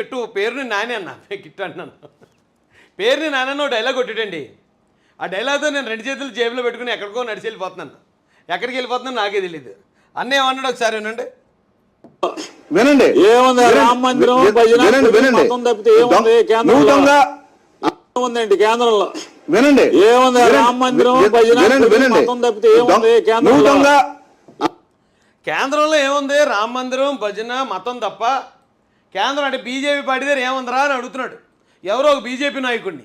Kit పేరుని నాని అన్న. Kit అన్నాను. పేరుని నాన్న డైలాగ్ కొట్టాడండి. ఆ డైలాగ్తో నేను రెండు చేతులు జేబులో పెట్టుకుని ఎక్కడికో నడిచి వెళ్ళిపోతున్నాను. ఎక్కడికి వెళ్ళిపోతున్నాను నాకే తెలియదు అన్న ఏమన్నాడు ఒకసారి వినండి. వినండి. ఏముంది. రామ మందిరం ఉందండి కేంద్రంలో. వినండి. ఏముంది. రామ మందిరం తప్పితే ఏముంది? కేంద్రంలో? కేంద్రంలో ఏముంది? రామ మందిరం భజన మతం తప్ప కేంద్రం అంటే బీజేపీ పార్టీ దగ్గర ఏముందిరా అని అడుగుతున్నాడు. ఎవరో ఒక బీజేపీ నాయకుడిని.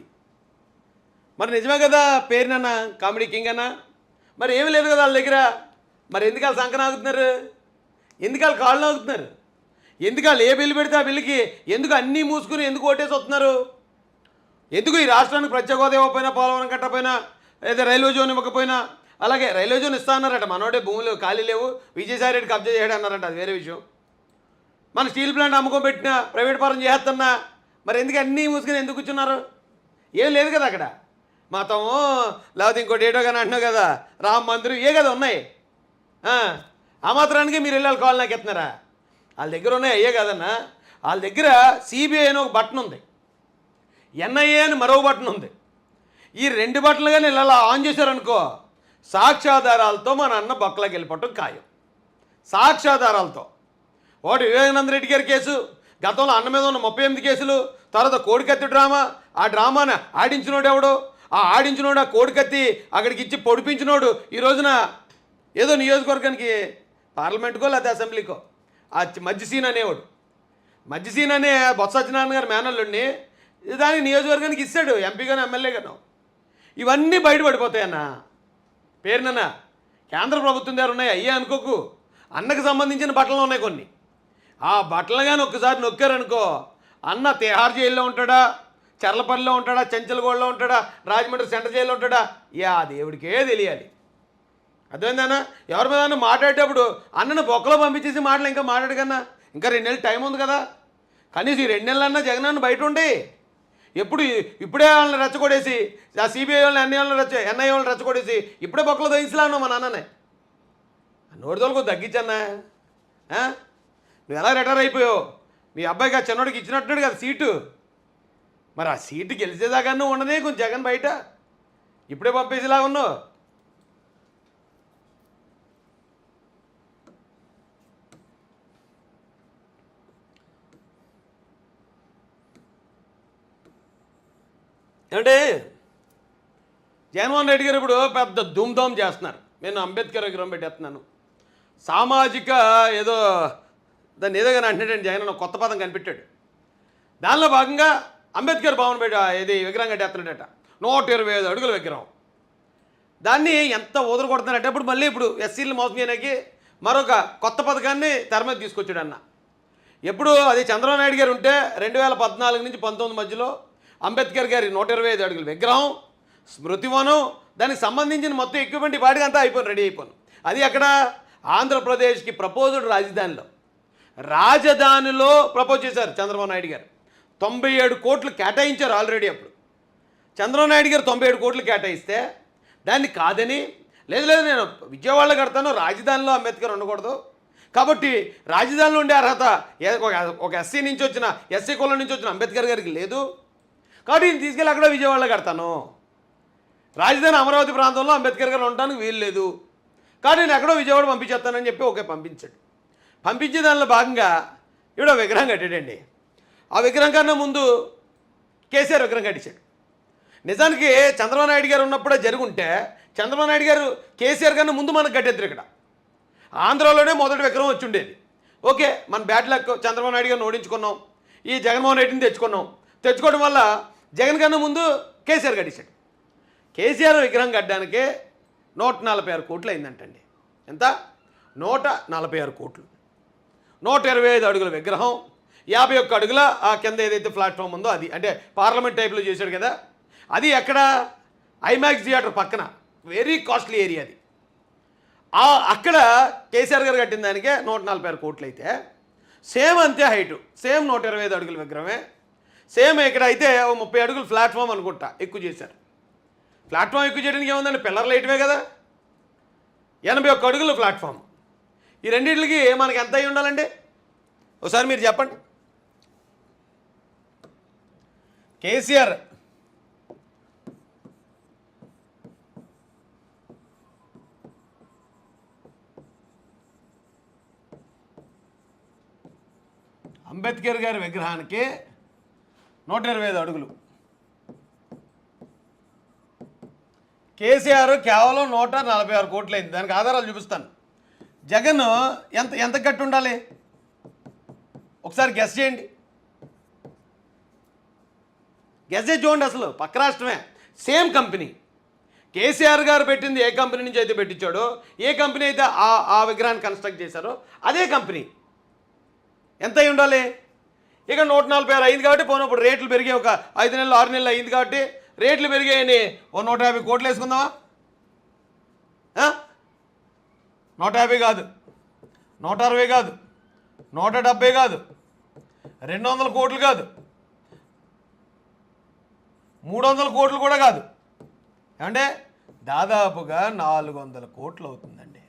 మరి నిజమే కదా పేరునన్నా కామెడీ కింగ్ అన్న? మరి ఏమి లేదు కదా వాళ్ళ దగ్గర. మరి ఎందుకు వాళ్ళు సంకన ఆగుతున్నారు? ఎందుకు వాళ్ళు కాళ్ళు ఆగుతున్నారు? ఎందుకు వాళ్ళు ఏ బిల్లు పెడితే ఆ బిల్లుకి? ఎందుకు అన్నీ మూసుకుని ఎందుకు ఓటేసి వస్తున్నారు? ఎందుకు ఈ రాష్ట్రానికి ప్రత్యేక హోదా ఇవ్వకపోయినా పోలవరం కట్టపోయినా లేదా రైల్వే జోన్ ఇవ్వకపోయినా? అలాగే రైల్వే జోన్ ఇస్తా అన్నారట. మనోడే భూములు ఖాళీ లేవు. విజయసాయి రెడ్డి కబ్జా చేయడం అన్నారంట అది వేరే విషయం. మన స్టీల్ ప్లాంట్ అమ్ముకో పెట్టినా ప్రైవేట్ పరం చేస్తున్నా. మరి ఎందుకు అన్నీ మూసుకుని ఎందుకు కూర్చున్నారు? ఏం లేదు కదా అక్కడ. మతము లేకపోతే ఇంకోటి ఏటో కానీ అంటున్నావు కదా రామ మందిరం ఏ కదా ఉన్నాయి? ఆ, మాత్రానికి మీరు వెళ్ళాలి కాల్ నాకు ఎత్తున్నారా వాళ్ళ దగ్గర ఉన్నాయి అయ్యే కదన్నా. వాళ్ళ దగ్గర సిబిఐ అని ఒక బటన్ ఉంది. ఎన్ఐఏ అని మరో బటన్ ఉంది. ఈ రెండు బట్టలు కానీ ఇలా ఆన్ చేశారనుకో సాక్ష్యాధారాలతో మన అన్న బొక్కలోకి వెళ్ళిపోవటం ఖాయం. సాక్ష్యాధారాలతో. ఒకటి వివేకానంద రెడ్డి గారి కేసు గతంలో అన్న మీద ఉన్న ముప్పై ఎనిమిది కేసులు తర్వాత కోడికత్తి డ్రామా ఆ డ్రామాను ఆడించినోడు ఎవడు? ఆ ఆడించినోడు ఆ కోడికత్తి అక్కడికి ఇచ్చి పొడిపించినోడు ఈ రోజున ఏదో నియోజకవర్గానికి పార్లమెంట్కో లేకపోతే అసెంబ్లీకో. ఆ మధ్య సీన్ అనేవాడు. మధ్య సీన్ అనే బొత్స సత్యనారాయణ గారి మేనల్లుడిని దానికి నియోజకవర్గానికి ఇస్తాడు ఎంపీగాను ఎమ్మెల్యేగాను ఇవన్నీ బయటపడిపోతాయన్నా. పేరునన్నా కేంద్ర ప్రభుత్వం దగ్గర ఉన్నాయి? అయ్యే అనుకోకు. అన్నకు సంబంధించిన బట్టలు ఉన్నాయి కొన్ని. ఆ బట్టలు కానీ ఒక్కసారి నొక్కారనుకో అన్న తిహార్ జైల్లో ఉంటాడా? చర్లపల్లిలో ఉంటాడా? చెంచలగూడలో ఉంటాడా? రాజమండ్రి సెంటర్ జైల్లో ఉంటాడా? యా దేవుడికే తెలియాలి. అర్థమైందన్నా ఎవరి మీద మాట్లాడేటప్పుడు అన్నను బొక్కలో పంపించేసి మాటలు ఇంకా మాట్లాడు కన్నా. ఇంకా రెండు నెలలు టైం ఉంది కదా. కనీసం ఈ రెండు నెలలన్నా జగన్ అన్న బయట ఉండి ఎప్పుడు ఇప్పుడే వాళ్ళని రెచ్చగొడేసి ఆ సిబిఐ వాళ్ళని ఎన్ఐ వాళ్ళని రెచ్చ ఎన్ఐ వాళ్ళని రెచ్చగొడేసి ఇప్పుడే బొక్కలో దహించలా ఉన్నావు మా నాన్ననే నోటి తోలుకో తగ్గించన్నా నువ్వు ఎలా రిటైర్ అయిపోయావు? మీ అబ్బాయికి ఆ చిన్నోడికి ఇచ్చినట్టున్నాడు కదా సీటు. మరి ఆ సీటు గెలిచేదాకా నువ్వు ఉండనే కొంచెం జగన్ బయట. ఇప్పుడే పంపేసేలా ఉన్నావు. ఏమంటే జగన్మోహన్ రెడ్డి గారు ఇప్పుడు పెద్ద ధూమ్ధామ్ చేస్తున్నారు. నేను అంబేద్కర్ విగ్రహం పెట్టేస్తున్నాను. సామాజిక ఏదో దాన్ని ఏదో కానీ అంటున్నాడండి జగన్ ఒక కొత్త పదం కనిపెట్టాడు. దానిలో భాగంగా అంబేద్కర్ భవన్ బయట ఇది విగ్రహం కట్టేస్తున్నాడట. నూట ఇరవై ఐదు అడుగుల విగ్రహం. దాన్ని ఎంత ఊదర ఇప్పుడు మళ్ళీ ఇప్పుడు ఎస్సీలు మోసం చేయడానికి మరొక కొత్త పథకాన్ని తెర మీద తీసుకొచ్చాడు అన్న. ఎప్పుడు అది చంద్రబాబు నాయుడు గారు ఉంటే రెండు వేల పద్నాలుగు నుంచి పంతొమ్మిది మధ్యలో అంబేద్కర్ గారి నూట ఇరవై ఐదు అడుగుల విగ్రహం స్మృతివనం దానికి సంబంధించిన మొత్తం ఎక్విప్మెంట్ వాటికి అంతా అయిపోయింది రెడీ అయిపోయింది. అది అక్కడ ఆంధ్రప్రదేశ్కి ప్రపోజ్డ్ రాజధానిలో. రాజధానిలో ప్రపోజ్ చేశారు చంద్రబాబు నాయుడు గారు. తొంభై ఏడు కోట్లు కేటాయించారు ఆల్రెడీ అప్పుడు. చంద్రబాబు నాయుడు గారు తొంభై ఏడు కోట్లు కేటాయిస్తే దాన్ని కాదని లేదు లేదు నేను విజయవాడలో కడతాను రాజధానిలో అంబేద్కర్ ఉండకూడదు. కాబట్టి రాజధానిలో ఉండే అర్హత ఒక- ఒక ఎస్సీ నుంచి వచ్చిన ఎస్సీ కులం నుంచి వచ్చిన అంబేద్కర్ గారికి లేదు. కాబట్టి నేను తీసుకెళ్ళి అక్కడ విజయవాడలో కడతాను. రాజధాని అమరావతి ప్రాంతంలో అంబేద్కర్ గారు ఉండడానికి వీలు లేదు. కానీ నేను ఎక్కడో విజయవాడ పంపించేస్తానని చెప్పి ఓకే పంపించాడు. పంపించే దానిలో భాగంగా ఇవిడ విగ్రహం కట్టాడండి. ఆ విగ్రహం కన్నా ముందు కేసీఆర్ విగ్రహం కట్టించాడు. నిజానికి చంద్రబాబు నాయుడు గారు ఉన్నప్పుడే జరుగుంటే చంద్రబాబు నాయుడు గారు కేసీఆర్ కన్నా ముందు మనకు కట్టేద్దరు ఇక్కడ. ఆంధ్రాలోనే మొదటి విగ్రహం వచ్చి ఉండేది. ఓకే మన బ్యాడ్ లక్ చంద్రబాబు నాయుడు గారిని ఓడించుకున్నాం. ఈ జగన్మోహన్ రెడ్డిని తెచ్చుకున్నాం. తెచ్చుకోవడం వల్ల జగన్ కన్నా ముందు కేసీఆర్ కట్టించాడు. కేసీఆర్ విగ్రహం కట్టడానికి నూట నలభై ఆరు కోట్లు అయిందంటండి. ఎంత? నూట నలభై ఆరు కోట్లు. నూట ఇరవై ఐదు అడుగుల విగ్రహం యాభై ఒక్క అడుగుల ఆ కింద ఏదైతే ప్లాట్ఫామ్ ఉందో అది అంటే పార్లమెంట్ టైప్లో చేశాడు కదా అది ఎక్కడ? ఐమాక్స్ థియేటర్ పక్కన. వెరీ కాస్ట్లీ ఏరియా అది. అక్కడ కేసీఆర్ గారు కట్టిన దానికే నూట నలభై ఆరు కోట్లు అయితే సేమ్ అంతే హైటు సేమ్ నూట ఇరవై ఐదు అడుగుల విగ్రహమే సేమ్ ఇక్కడ అయితే ఓ ముప్పై అడుగులు ప్లాట్ఫామ్ అనుకుంటా ఎక్కువ చేశారు. ప్లాట్ఫామ్ ఎక్కువ చేయడానికి ఏముందండి? పిల్లర్లు వేయటమే కదా. ఎనభై ఒక్క అడుగులు ప్లాట్ఫామ్. ఈ రెండింటికి మనకి ఎంత అయి ఉండాలండి? ఒకసారి మీరు చెప్పండి. కేసీఆర్. అంబేద్కర్ గారి విగ్రహానికి నూట ఇరవై ఐదు అడుగులు. కేసీఆర్ కేవలం నూట నలభై ఆరు కోట్లు అయింది దానికి ఆధారాలు చూపిస్తాను. జగన్ ఎంత ఎంత గట్టి ఉండాలి? ఒకసారి గెస్ చేయండి. గెస్ చేసి చూడండి అసలు పక్క రాష్ట్రమే. సేమ్ కంపెనీ కేసీఆర్ గారు పెట్టింది ఏ కంపెనీ నుంచి అయితే పెట్టించాడో ఏ కంపెనీ అయితే ఆ ఆ విగ్రహాన్ని కన్స్ట్రక్ట్ చేశారో అదే కంపెనీ ఎంత అయి ఉండాలి? ఇక నూట నలభై ఆరు అయింది కాబట్టి పోయినప్పుడు రేట్లు పెరిగాయి ఒక ఐదు నెలలు ఆరు నెలలు అయింది కాబట్టి రేట్లు పెరిగాయని ఓ నూట యాభై కోట్లు వేసుకుందామా? నూట యాభై కాదు. నూట అరవై కాదు. నూట డెబ్బై కాదు. రెండు వందల కోట్లు కాదు. మూడు వందల కోట్లు కూడా కాదు. ఏమంటే? దాదాపుగా నాలుగు వందల కోట్లు అవుతుందండి.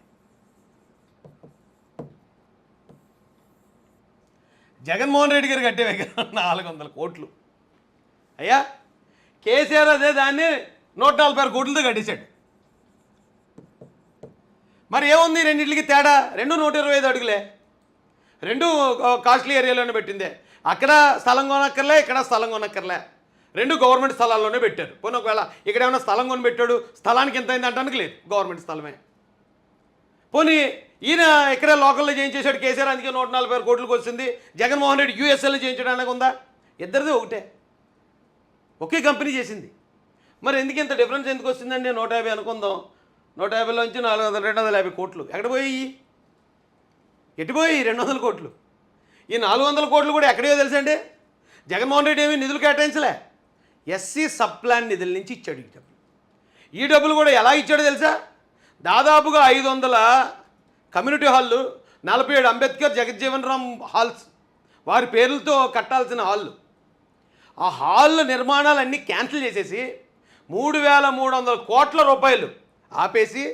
జగన్మోహన్ రెడ్డి గారు కట్టే విగ్రహం నాలుగు వందల కోట్లు. అయ్యా? కేసీఆర్ అదే దాన్ని నూట నలభై ఆరు కోట్లతో కట్టేశాడు. మరి ఏముంది రెండింటికి తేడా? రెండు నూట ఇరవై ఐదు అడుగులే. రెండు కాస్ట్లీ ఏరియాలోనే పెట్టిందే. అక్కడ స్థలం కొనక్కర్లే ఇక్కడ స్థలం కొనక్కర్లే. రెండు గవర్నమెంట్ స్థలాల్లోనే పెట్టారు. పోనీ ఒకవేళ ఇక్కడ ఏమైనా స్థలం కొని పెట్టాడు స్థలానికి ఎంత అయింది అంటానికి లేదు గవర్నమెంట్ స్థలమే. పోనీ ఈయన ఇక్కడ లోకల్లో చేయించేశాడు కేసీఆర్ అందుకే నూట నలభై ఆరు కోట్లకు వచ్చింది. జగన్మోహన్ రెడ్డి యూఎస్ఏలో చేయించడానికి ఉందా? ఇద్దరిది ఒకటే. ఒకే కంపెనీ చేసింది. మరి ఎందుకు ఇంత డిఫరెన్స్ ఎందుకు వచ్చిందండి? నూట యాభై అనుకుందాం. నూట యాభైలోంచి నాలుగు వందల రెండు వందల యాభై కోట్లు. ఎక్కడ పోయి ఎటు పోయి రెండు వందల కోట్లు. ఈ నాలుగు వందల కోట్లు కూడా ఎక్కడో తెలుసండి? జగన్మోహన్ రెడ్డి ఏమీ నిధులు కేటాయించలే. ఎస్సీ సప్లాన్ నిధుల నుంచి ఇచ్చాడు ఈ డబ్బులు. ఈ డబ్బులు కూడా ఎలా ఇచ్చాడో తెలుసా? దాదాపుగా ఐదు వందల కమ్యూనిటీ హాళ్ళు నలభై ఏడు అంబేద్కర్ జగజ్జీవన్ రామ్ హాల్స్ వారి పేర్లతో కట్టాల్సిన హాళ్ళు ఆ హాళ్ళ నిర్మాణాలన్నీ క్యాన్సిల్ చేసేసి మూడు వేల మూడు వందల కోట్ల రూపాయలు ఆపేసి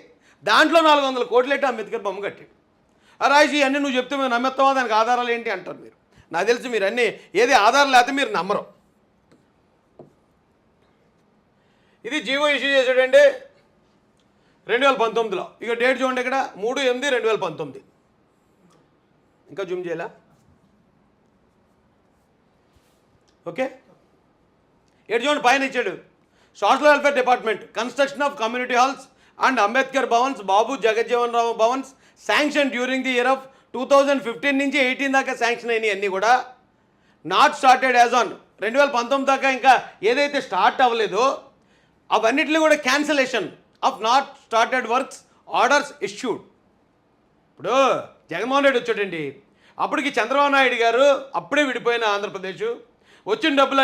దాంట్లో నాలుగు వందల కోట్లు ఎట్టి అంబేద్కర్ బొమ్మ కట్టాడు. రాజు ఇవన్నీ నువ్వు చెప్తే మేము నమ్మెత్తావా? దానికి ఆధారాలు ఏంటి? అంటారు మీరు. నాకు తెలిసి మీరు అన్నీ ఏది ఆధారం లేకపోతే మీరు నమ్మరు. ఇది జీవో ఇష్యూ చేశాడండి రెండు వేల పంతొమ్మిదిలో. ఇక డేట్ చూడండి ఇక్కడ. మూడు ఎనిమిది రెండు వేల పంతొమ్మిది. ఇంకా జూమ్ చేయాలా? ఓకే? ఏడు చూడండి పైన ఇచ్చాడు. Social welfare department construction of community halls and Ambedkar Bhavans Babu Jagjivan Rao Bhavans sanction during the year of two thousand fifteen నుంచి ఎయిటీన్ దాకా శాంక్షన్ అయినాయి అన్నీ కూడా. నాట్ స్టార్టెడ్ యాజ్ ఆన్ రెండు వేల పంతొమ్మిది దాకా ఇంకా ఏదైతే స్టార్ట్ అవ్వలేదో అవన్నిటిని కూడా cancellation of not started works orders issued ఇప్పుడు జగన్మోహన్ రెడ్డి వచ్చాడండి. అప్పటికి చంద్రబాబు నాయుడు గారు అప్పుడే విడిపోయిన ఆంధ్రప్రదేశ్. వచ్చిన డబ్బులు